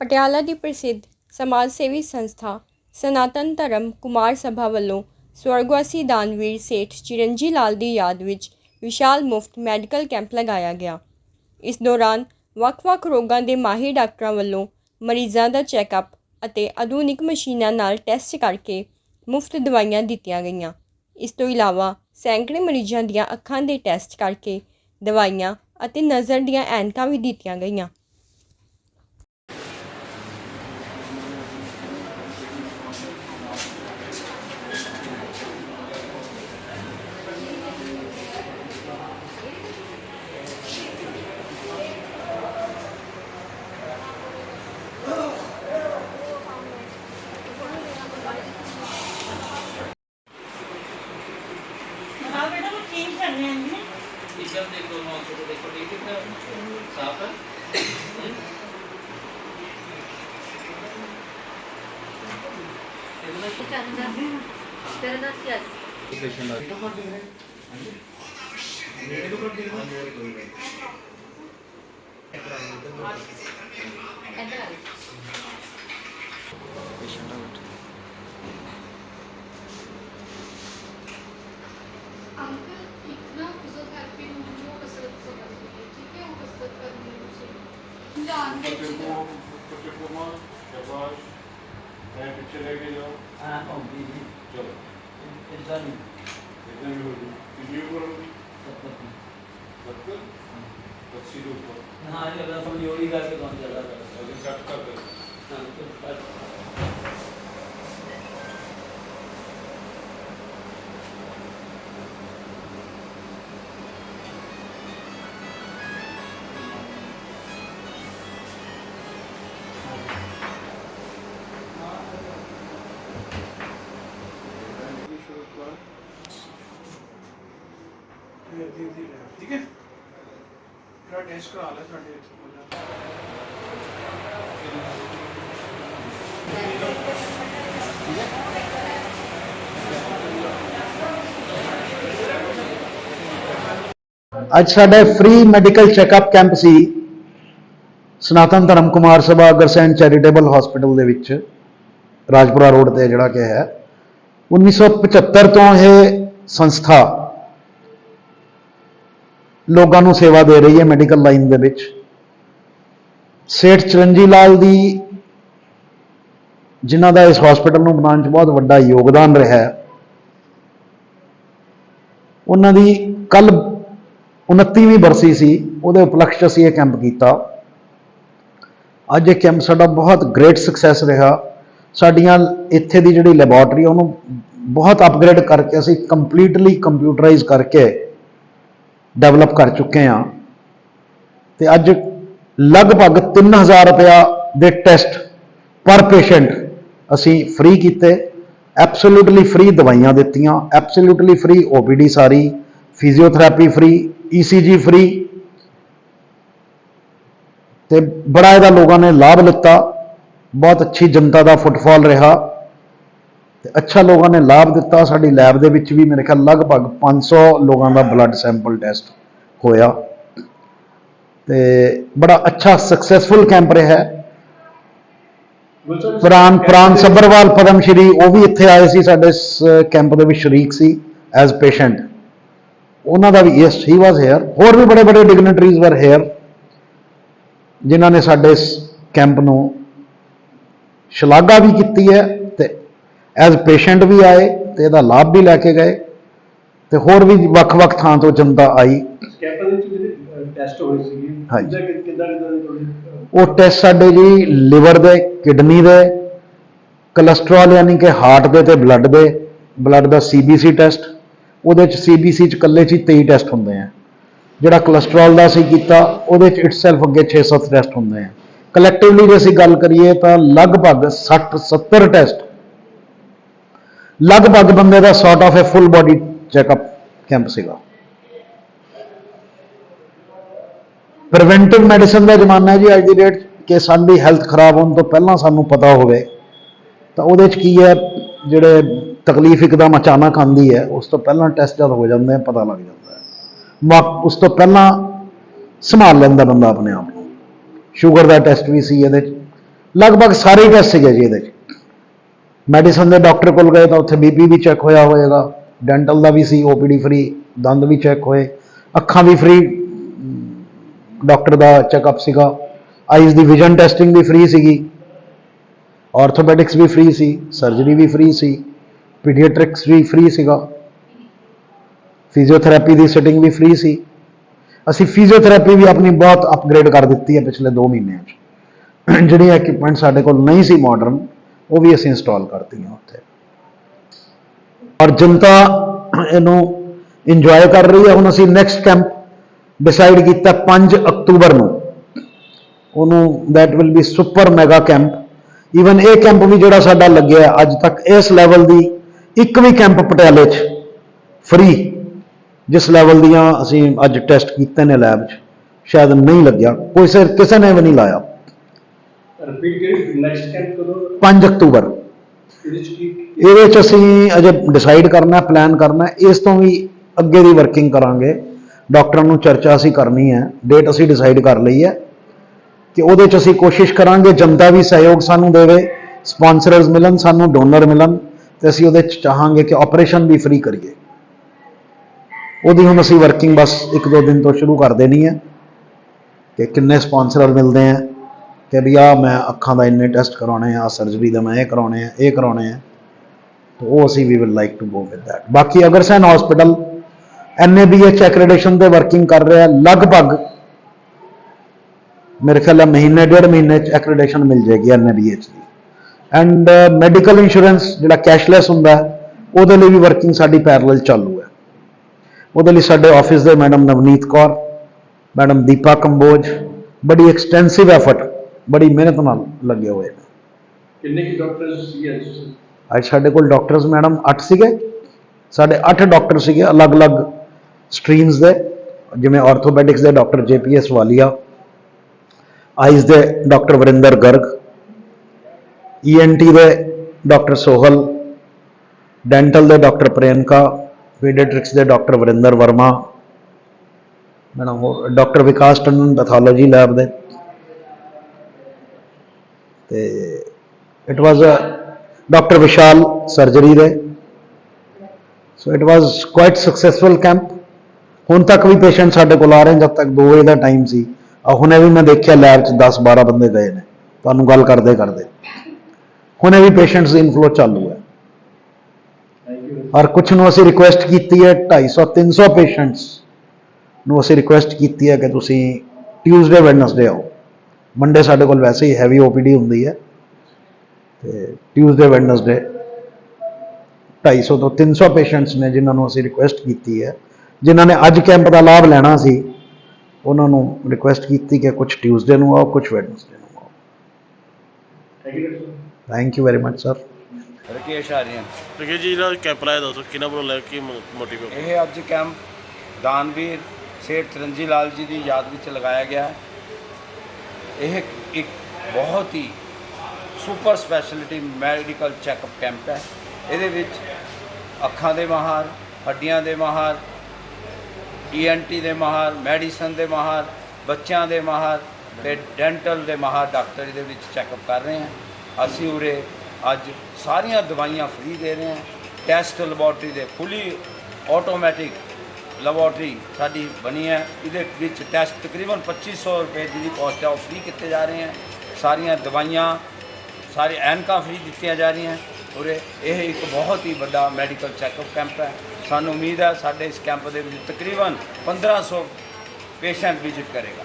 ਪਟਿਆਲਾ ਦੀ ਪ੍ਰਸਿੱਧ ਸਮਾਜ ਸੇਵੀ ਸੰਸਥਾ ਸਨਾਤਨ ਧਰਮ ਕੁਮਾਰ ਸਭਾ ਵੱਲੋਂ ਸਵਰਗਵਾਸੀ ਦਾਨਵੀਰ ਸੇਠ ਚਿਰੰਜੀ ਲਾਲ ਦੀ ਯਾਦ ਵਿੱਚ ਵਿਸ਼ਾਲ ਮੁਫਤ ਮੈਡੀਕਲ ਕੈਂਪ ਲਗਾਇਆ ਗਿਆ। ਇਸ ਦੌਰਾਨ ਵੱਖ-ਵੱਖ ਰੋਗਾਂ ਦੇ ਮਾਹਿਰ ਡਾਕਟਰਾਂ ਵੱਲੋਂ ਮਰੀਜ਼ਾਂ ਦਾ ਚੈੱਕਅਪ ਅਤੇ ਆਧੁਨਿਕ ਮਸ਼ੀਨਾਂ ਨਾਲ ਟੈਸਟ ਕਰਕੇ ਮੁਫਤ ਦਵਾਈਆਂ ਦਿੱਤੀਆਂ ਗਈਆਂ। ਇਸ ਤੋਂ ਇਲਾਵਾ ਸੈਂਕੜੇ ਮਰੀਜ਼ਾਂ ਦੀਆਂ ਅੱਖਾਂ ਦੇ ਟੈਸਟ ਕਰਕੇ ਦਵਾਈਆਂ ਅਤੇ ਨਜ਼ਰ ਦੀਆਂ ਐਨਕਾਂ ਵੀ ਦਿੱਤੀਆਂ ਗਈਆਂ। एकदम देख दोनों आंखों को देखो ठीक है साफ है हम्म? बच्चे को बच्चे को मार शाबाश मैं पीछे लेके जाओ हाँ तो दीदी चलो इधर ही इधर ही हो जी कितनी ऊपर होगी सत्तर सत्तर पच्चीस ऊपर हाँ ये सब योगी करके कौन चला अभी कट। कर दो ਠੀਕ ਹੈ? ਜਿਹੜਾ ਟੈਸਟ ਕਰਾ ਲੈ ਸਾਡੇ ਅੱਜ ਸਾਡਾ ਫ੍ਰੀ ਮੈਡੀਕਲ ਚੈੱਕਅਪ ਕੈਂਪ ਸੀ ਸਨਾਤਨ ਧਰਮ ਕੁਮਾਰ ਸਭਾ ਅਗਰਸੈਨ ਚੈਰੀਟੇਬਲ ਹਸਪੀਟਲ ਦੇ ਵਿੱਚ, ਰਾਜਪੁਰਾ ਰੋਡ ਤੇ ਜਿਹੜਾ ਕਿ ਹੈ। 1975 ਤੋਂ ਇਹ ਸੰਸਥਾ ਲੋਕਾਂ ਨੂੰ ਸੇਵਾ ਦੇ ਰਹੀ ਹੈ ਮੈਡੀਕਲ ਲਾਈਨ ਦੇ ਵਿੱਚ। ਸੇਠ ਚਰਨਜੀ ਲਾਲ ਦੀ, ਜਿਨ੍ਹਾਂ ਦਾ ਇਸ ਹਸਪੀਟਲ ਨੂੰ ਬਣਾਉਣ 'ਚ ਬਹੁਤ ਵੱਡਾ ਯੋਗਦਾਨ ਰਿਹਾ ਹੈ, ਉਹਨਾਂ ਦੀ ਕੱਲ 29ਵੀਂ ਬਰਸੀ ਸੀ, ਉਹਦੇ ਉਪਲਕਸ਼ 'ਚ ਅਸੀਂ ਇਹ ਕੈਂਪ ਕੀਤਾ। ਅੱਜ ਇਹ ਕੈਂਪ ਸਾਡਾ ਬਹੁਤ ਗ੍ਰੇਟ ਸਕਸੈਸ ਰਿਹਾ। ਸਾਡੀਆਂ ਇੱਥੇ ਦੀ ਜਿਹੜੀ ਲੈਬੋਰਟਰੀ ਉਹਨੂੰ ਬਹੁਤ ਅਪਗ੍ਰੇਡ ਕਰਕੇ ਅਸੀਂ ਕੰਪਲੀਟਲੀ ਕੰਪਿਊਟਰਾਈਜ਼ ਕਰਕੇ ਡਿਵੈਲਪ ਕਰ ਚੁੱਕੇ ਹਾਂ। ਤੇ ਅੱਜ ਲਗਭਗ 3000 ਰੁਪਇਆ ਦੇ ਟੈਸਟ ਪਰ ਪੇਸ਼ੈਂਟ ਅਸੀਂ ਫ੍ਰੀ ਕੀਤੇ। ਐਬਸੋਲੂਟਲੀ ਫ੍ਰੀ ਦਵਾਈਆਂ ਦਿੱਤੀਆਂ। ਐਬਸੋਲੂਟਲੀ ਫ੍ਰੀ ਓਪੀਡੀ ਸਾਰੀ। ਫਿਜ਼ੀਓਥੈਰੇਪੀ ਫ੍ਰੀ ਈਸੀਜੀ ਫ੍ਰੀ ਤੇ ਬੜਾ ਇਹਦਾ ਲੋਕਾਂ ਨੇ ਲਾਭ ਲਿੱਤਾ। ਬਹੁਤ ਅੱਛੀ ਜਨਤਾ ਦਾ ਫੁੱਟਫਾਲ ਰਿਹਾ। ਤੇ ਅੱਛਾ ਲੋਕਾਂ ਨੇ ਲਾਭ ਦਿੱਤਾ, ਸਾਡੀ ਲੈਬ ਦੇ ਵਿੱਚ ਵੀ ਮੇਰੇ ਖਿਆਲ ਲਗਭਗ 500 ਲੋਕਾਂ ਦਾ ਬਲੱਡ ਸੈਂਪਲ ਟੈਸਟ ਹੋਇਆ। ਤੇ ਬੜਾ ਅੱਛਾ ਸਕਸੈਸਫੁਲ ਕੈਂਪ ਰਿਹਾ। ਹੈ ਪ੍ਰਾਨ ਪ੍ਰਾਨ ਸੱਭਰਵਾਲ ਪਦਮ ਸ਼੍ਰੀ, ਉਹ ਵੀ ਇੱਥੇ ਆਏ ਸੀ, ਸਾਡੇ ਇਸ ਕੈਂਪ ਦੇ ਵਿੱਚ ਸ਼ਰੀਕ ਸੀ ਐਜ਼ ਪੇਸ਼ੈਂਟ ਉਹਨਾਂ ਦਾ ਵੀ ਯੈਸ ਹੀ ਵਾਸ ਹੇਅਰ ਹੋਰ ਵੀ ਬੜੇ ਬੜੇ ਡਿਗਨਿਟਰੀਜ਼ ਵਰ ਹੇਅਰ ਜਿਨ੍ਹਾਂ ਨੇ ਸਾਡੇ ਇਸ ਕੈਂਪ ਨੂੰ ਸ਼ਲਾਘਾ ਵੀ ਕੀਤੀ ਹੈ। ਐਜ਼ ਪੇਸ਼ੈਂਟ ਵੀ ਆਏ ਤੇ ਇਹਦਾ ਲਾਭ ਵੀ ਲੈ ਕੇ ਗਏ ਤੇ ਹੋਰ ਵੀ ਵੱਖ-ਵੱਖ ਥਾਂ ਤੋਂ ਜਨਤਾ ਆਈ। ਕੈਂਪ ਦੇ ਵਿੱਚ ਜਿਹੜੇ ਟੈਸਟ ਹੋਏ ਸੀਗੇ। ਹਾਂਜੀ। ਕਿੱਦਾਂ ਕਿੱਦਾਂ ਕਿੱਦਾਂ ਦੇ ਤੁਹਾਡੇ ਉਹ ਟੈਸਟ ਸਾਡੇ ਜੀ ਲਿਵਰ ਦੇ ਕਿਡਨੀ ਦੇ ਕੋਲੇਸਟ੍ਰੋਲ ਯਾਨੀ ਕਿ ਹਾਰਟ ਦੇ ਤੇ ਬਲੱਡ ਦੇ ਬਲੱਡ ਦਾ ਸੀਬੀਸੀ ਟੈਸਟ ਉਹਦੇ ਚ ਸੀਬੀਸੀ ਚ ਇਕੱਲੇ ਚ ਹੀ 23 ਟੈਸਟ ਹੁੰਦੇ ਆ। ਜਿਹੜਾ ਕੋਲੇਸਟ੍ਰੋਲ ਦਾ ਅਸੀਂ ਕੀਤਾ ਉਹਦੇ ਚ ਇਟਸੈਲਫ ਅੱਗੇ 6-7 ਟੈਸਟ ਹੁੰਦੇ ਆ। ਕਲੈਕਟਿਵਲੀ ਜੇ ਅਸੀਂ ਗੱਲ ਕਰੀਏ ਤਾਂ ਲਗਭਗ 60-70 ਟੈਸਟ ਲਗਭਗ ਬੰਦੇ ਦਾ sort of a full body checkup camp ਸੀਗਾ। ਪ੍ਰੀਵੈਂਟਿਵ ਮੈਡੀਸਨ ਦਾ ਜ਼ਮਾਨਾ ਹੈ ਜੀ ਅੱਜ ਦੀ ਡੇਟ ਕਿ ਸਾਡੀ ਹੈਲਥ ਖਰਾਬ ਹੋਣ ਤੋਂ ਪਹਿਲਾਂ ਸਾਨੂੰ ਪਤਾ ਹੋਵੇ। ਤਾਂ ਉਹਦੇ 'ਚ ਕੀ ਹੈ, ਜਿਹੜੇ ਤਕਲੀਫ ਇੱਕਦਮ ਅਚਾਨਕ ਆਉਂਦੀ ਹੈ, ਉਸ ਤੋਂ ਪਹਿਲਾਂ ਟੈਸਟ ਜਦ ਹੋ ਜਾਂਦੇ ਆ, ਪਤਾ ਲੱਗ ਜਾਂਦਾ ਹੈ। ਉਸ ਤੋਂ ਪਹਿਲਾਂ ਸੰਭਾਲ ਲੈਂਦਾ ਬੰਦਾ ਆਪਣੇ ਆਪ ਨੂੰ। ਸ਼ੂਗਰ ਦਾ ਟੈਸਟ ਵੀ ਸੀ ਇਹਦੇ 'ਚ ਲਗਭਗ ਸਾਰੇ ਟੈਸਟ ਸੀਗੇ ਜੀ ਇਹਦੇ 'ਚ ਮੈਡੀਸਨ ਦੇ ਡਾਕਟਰ ਕੋਲ ਗਏ ਤਾਂ ਉੱਥੇ ਬੀਪੀ ਵੀ ਚੈੱਕ ਹੋਇਆ ਹੋਏਗਾ, ਡੈਂਟਲ ਦਾ ਵੀ ਸੀ ਓਪੀਡੀ ਫ੍ਰੀ, ਦੰਦ ਵੀ ਚੈੱਕ ਹੋਏ, ਅੱਖਾਂ ਵੀ ਫ੍ਰੀ, ਡਾਕਟਰ ਦਾ ਚੈੱਕਅਪ ਸੀਗਾ, ਆਈਜ਼ ਦੀ ਵਿਜ਼ਨ ਟੈਸਟਿੰਗ ਵੀ ਫ੍ਰੀ ਸੀਗੀ, ਆਰਥੋਪੈਡਿਕਸ ਵੀ ਫ੍ਰੀ ਸੀ, ਸਰਜਰੀ ਵੀ ਫ੍ਰੀ ਸੀ ਪੀਡੀਆਟ੍ਰਿਕਸ ਵੀ ਫ੍ਰੀ ਸੀਗਾ, ਫਿਜ਼ੀਓਥੈਰੇਪੀ ਦੀ ਸਿਟਿੰਗ ਵੀ ਫ੍ਰੀ ਸੀ। ਅਸੀਂ ਫਿਜ਼ੀਓਥੈਰੇਪੀ ਵੀ ਆਪਣੀ ਬਹੁਤ ਅਪਗ੍ਰੇਡ ਕਰ ਦਿੱਤੀ ਹੈ ਪਿਛਲੇ 2 ਮਹੀਨਿਆਂ 'ਚ। ਜਿਹੜੀਆਂ ਇਕਵਿਪਮੈਂਟ ਸਾਡੇ ਕੋਲ ਨਹੀਂ ਸੀ ਮਾਡਰਨ ਉਹ ਵੀ ਅਸੀਂ ਇੰਸਟਾਲ ਕਰਤੀਆਂ ਉੱਥੇ। ਔਰ ਜਨਤਾ ਇਹਨੂੰ ਇੰਜੋਏ ਕਰ ਰਹੀ ਹੈ ਹੁਣ ਅਸੀਂ ਨੈਕਸਟ ਕੈਂਪ ਡਿਸਾਈਡ ਕੀਤਾ 5 ਅਕਤੂਬਰ ਨੂੰ। ਉਹਨੂੰ that will be super mega camp even ਇਹ ਕੈਂਪ ਵੀ ਜਿਹੜਾ ਸਾਡਾ ਲੱਗਿਆ ਅੱਜ ਤੱਕ ਇਸ ਲੈਵਲ ਦੀ ਇੱਕ ਵੀ ਕੈਂਪ ਪਟਿਆਲੇ 'ਚ ਫ੍ਰੀ ਜਿਸ ਲੈਵਲ ਦੀਆਂ ਅਸੀਂ ਅੱਜ ਟੈਸਟ ਕੀਤੇ ਨੇ ਲੈਬ 'ਚ। ਸ਼ਾਇਦ ਨਹੀਂ ਲੱਗਿਆ। ਕੋਈ ਸਿਰ ਕਿਸੇ ਨੇ ਵੀ ਨਹੀਂ ਲਾਇਆ। ਰਿਪੀਟ ਕਰੀ ਨੈਕਸਟ ਕੈਂਪ ਕਦੋਂ 5 ਅਕਤੂਬਰ। ਇਹਦੇ ਚ ਕੀ ਇਹਦੇ 'ਚ ਅਸੀਂ ਅਜੇ ਡਿਸਾਈਡ ਕਰਨਾ ਪਲਾਨ ਕਰਨਾ ਇਸ ਤੋਂ ਵੀ ਅੱਗੇ ਦੀ ਵਰਕਿੰਗ ਕਰਾਂਗੇ। ਡਾਕਟਰਾਂ ਨੂੰ ਚਰਚਾ ਅਸੀਂ ਕਰਨੀ ਹੈ ਡੇਟ ਅਸੀਂ ਡਿਸਾਈਡ ਕਰ ਲਈ ਹੈ। ਕਿ ਉਹਦੇ 'ਚ ਅਸੀਂ ਕੋਸ਼ਿਸ਼ ਕਰਾਂਗੇ ਜਨਤਾ ਵੀ ਸਹਿਯੋਗ ਸਾਨੂੰ ਦੇਵੇ ਸਪਾਂਸਰਰਸ ਮਿਲਣ ਸਾਨੂੰ ਡੋਨਰ ਮਿਲਣ ਤੇ ਅਸੀਂ ਉਹਦੇ 'ਚ ਚਾਹਾਂਗੇ ਕਿ ਆਪਰੇਸ਼ਨ ਵੀ ਫ੍ਰੀ ਕਰੀਏ। ਉਹਦੀ ਹੁਣ ਅਸੀਂ ਵਰਕਿੰਗ ਬਸ ਇੱਕ ਦੋ ਦਿਨ ਤੋਂ ਸ਼ੁਰੂ ਕਰ ਦੇਣੀ ਹੈ ਕਿ ਕਿੰਨੇ ਸਪਾਂਸਰਰ ਮਿਲਦੇ ਆ ਕਿ ਵੀ ਆ ਮੈਂ ਅੱਖਾਂ ਦਾ ਇੰਨੇ ਟੈਸਟ ਕਰਾਉਣੇ ਆ ਸਰਜਰੀ ਦਾ ਮੈਂ ਇਹ ਕਰਾਉਣੇ ਆ, ਇਹ ਕਰਾਉਣੇ ਆ। ਤਾਂ ਉਹ ਅਸੀਂ ਵੀ will like to go with that ਬਾਕੀ ਅਗਰਸੈਨ ਹਸਪੀਟਲ ਐਨਏਬੀਐਚ ਐਕ੍ਰੈਡੀਟੇਸ਼ਨ ਤੇ ਵਰਕਿੰਗ ਕਰ ਰਿਹਾ, ਲਗਭਗ ਮੇਰੇ ਖਿਆਲ ਹੈ ਮਹੀਨੇ, ਡੇਢ ਮਹੀਨੇ ਚ ਐਕ੍ਰੈਡੀਟੇਸ਼ਨ ਮਿਲ ਜਾਏਗੀ ਐਨਏਬੀਐਚ ਦੀ ਐਂਡ ਮੈਡੀਕਲ ਇੰਸ਼ੋਰੈਂਸ ਜਿਹੜਾ ਕੈਸ਼ਲੈਸ ਹੁੰਦਾ, ਉਹਦੇ ਲਈ ਵੀ ਵਰਕਿੰਗ ਸਾਡੀ ਪੈਰਲਲ ਚਾਲੂ ਹੈ। ਉਹਦੇ ਲਈ ਸਾਡੇ ਆਫਿਸ ਦੇ ਮੈਡਮ ਨਵਨੀਤ ਕੌਰ ਮੈਡਮ ਦੀਪਾ ਕੰਬੋਜ, ਬੜੀ ਐਕਸਟੈਂਸਿਵ ਐਫਰਟ ਬੜੀ ਮਿਹਨਤ ਨਾਲ ਲੱਗੇ ਹੋਏ ਨੇ। ਕਿੰਨੇ ਕੀ ਡਾਕਟਰ ਸੀ ਅੱਜ ਸਾਡੇ ਕੋਲ ਡਾਕਟਰਸ ਮੈਡਮ 8 ਸੀਗੇ। ਸਾਡੇ 8 ਡਾਕਟਰ ਸੀਗੇ ਅਲੱਗ-ਅਲੱਗ ਸਟਰੀਮਸ ਦੇ ਜਿਵੇਂ ਆਰਥੋਪੈਡਿਕਸ ਦੇ ਡਾਕਟਰ ਜੇਪੀਐਸ ਵਾਲੀਆ ਆਈਜ਼ ਦੇ ਡਾਕਟਰ ਵਰਿੰਦਰ ਗਰਗ ਈਐਨਟੀ ਦੇ ਡਾਕਟਰ ਸੋਹਲ ਡੈਂਟਲ ਦੇ ਡਾਕਟਰ ਪ੍ਰਿਯੰਕਾ ਪੀਡੀਆਟ੍ਰਿਕਸ ਦੇ ਡਾਕਟਰ ਵਰਿੰਦਰ ਵਰਮਾ ਮੈਡਮ ਹੋਰ doctor Vikas Tandon pathology lab ਦੇ। ਤੇ it was a doctor Vishal surgery ਦੇ so it was quite successful camp ਹੁਣ ਤੱਕ ਵੀ ਪੇਸ਼ੈਂਟ ਸਾਡੇ ਕੋਲ ਆ ਰਹੇ ਨੇ, ਜਦ ਤੱਕ 2 ਵਜੇ ਦਾ ਟਾਈਮ ਸੀ। ਆ ਹੁਣੇ ਵੀ ਮੈਂ ਦੇਖਿਆ ਲੈਬ 'ਚ 10 12 ਬੰਦੇ ਗਏ ਨੇ। ਤੁਹਾਨੂੰ ਗੱਲ ਕਰਦੇ ਕਰਦੇ। ਹੁਣੇ ਵੀ ਪੇਸ਼ੈਂਟਸ ਦੀ ਇਨਫਲੋ ਚਾਲੂ ਹੈ। ਔਰ ਕੁਝ ਨੂੰ ਅਸੀਂ ਰਿਕੁਐਸਟ ਕੀਤੀ ਹੈ 250 300 ਪੇਸ਼ੈਂਟਸ ਨੂੰ ਅਸੀਂ ਰਿਕੁਐਸਟ ਕੀਤੀ ਹੈ ਕਿ ਤੁਸੀਂ ਟਿਊਜ਼ਡੇ ਵੈਡਨਸਡੇ ਆਓ। ਮੰਡੇ ਸਾਡੇ ਕੋਲ ਵੈਸੇ ਹੀ ਹੈਵੀ ਓਪੀਡੀ ਹੁੰਦੀ ਹੈ। ਤੇ ਟਿਊਜ਼ਡੇ ਵੈਡਨਸਡੇ 250 ਤੋਂ 300 ਪੇਸ਼ੈਂਟਸ ਨੇ ਜਿਨ੍ਹਾਂ ਨੂੰ ਅਸੀਂ ਰਿਕੁਐਸਟ ਕੀਤੀ ਹੈ। ਜਿਨ੍ਹਾਂ ਨੇ ਅੱਜ ਕੈਂਪ ਦਾ ਲਾਭ ਲੈਣਾ ਸੀ ਉਹਨਾਂ ਨੂੰ ਰਿਕੁਐਸਟ ਕੀਤੀ ਕਿ ਕੁਝ ਟਿਊਜ਼ਡੇ ਨੂੰ ਆਓ ਕੁਝ ਵੈਡਨਸਡੇ ਨੂੰ ਆਓ। Thank you thank you very much sir Rakesh Aryan ਦੇਖਿਏ ਜੀ ਜਿਹੜਾ ਕੈਂਪ ਲਾਇਆ ਦੱਸੋ ਕਿਹਨਾਂ ਵੱਲੋਂ ਲੈ ਕੇ ਮੋਟਿਵ ਇਹ ਅੱਜ ਕੈਂਪ ਦਾਨਵੀਰ ਸੇਠ ਤਰੰਜੀ ਲਾਲ ਜੀ ਦੀ ਯਾਦ ਵਿੱਚ ਲਗਾਇਆ ਗਿਆ ਹੈ। ਇਹ ਇੱਕ ਬਹੁਤ ਹੀ super speciality medical checkup camp ਹੈ। ਇਹਦੇ ਵਿੱਚ ਅੱਖਾਂ ਦੇ ਮਾਹਰ, ਹੱਡੀਆਂ ਦੇ ਮਾਹਰ ਈਐਨਟੀ ਦੇ ਮਾਹਰ, ਮੈਡੀਸਨ ਦੇ ਮਾਹਰ, ਬੱਚਿਆਂ ਦੇ ਮਾਹਰ ਤੇ ਡੈਂਟਲ ਦੇ ਮਾਹਰ ਡਾਕਟਰ ਇਹਦੇ ਵਿੱਚ ਚੈੱਕਅਪ ਕਰ ਰਹੇ ਹਾਂ। ਅਸੀਂ ਉਰੇ ਅੱਜ ਸਾਰੀਆਂ ਦਵਾਈਆਂ ਫ੍ਰੀ ਦੇ ਰਹੇ ਹਾਂ। ਟੈਸਟ ਲੈਬੋਰਟਰੀ ਦੇ ਫੁੱਲੀ ਆਟੋਮੈਟਿਕ ਲੈਬੋਰਟਰੀ ਸਾਡੀ ਬਣੀ ਹੈ। ਇਹਦੇ ਵਿੱਚ ਟੈਸਟ ਤਕਰੀਬਨ 2500 ਰੁਪਏ ਦੀ ਕੋਸਟ ਹੈ, ਉਹ ਫ੍ਰੀ ਕੀਤੇ ਜਾ ਰਹੇ ਹੈ। ਸਾਰੀਆਂ ਦਵਾਈਆਂ, ਸਾਰੇ ਐਨਕਾਂ ਫ੍ਰੀ ਦਿੱਤੀਆਂ ਜਾ ਰਹੀਆਂ ਔਰ ਇਹ ਇੱਕ ਬਹੁਤ ਹੀ ਵੱਡਾ ਮੈਡੀਕਲ ਚੈੱਕਅਪ ਕੈਂਪ ਹੈ। ਸਾਨੂੰ ਉਮੀਦ ਹੈ ਸਾਡੇ ਇਸ ਕੈਂਪ ਦੇ ਵਿੱਚ ਤਕਰੀਬਨ 1500 ਪੇਸ਼ੈਂਟ ਵਿਜ਼ਿਟ ਕਰੇਗਾ।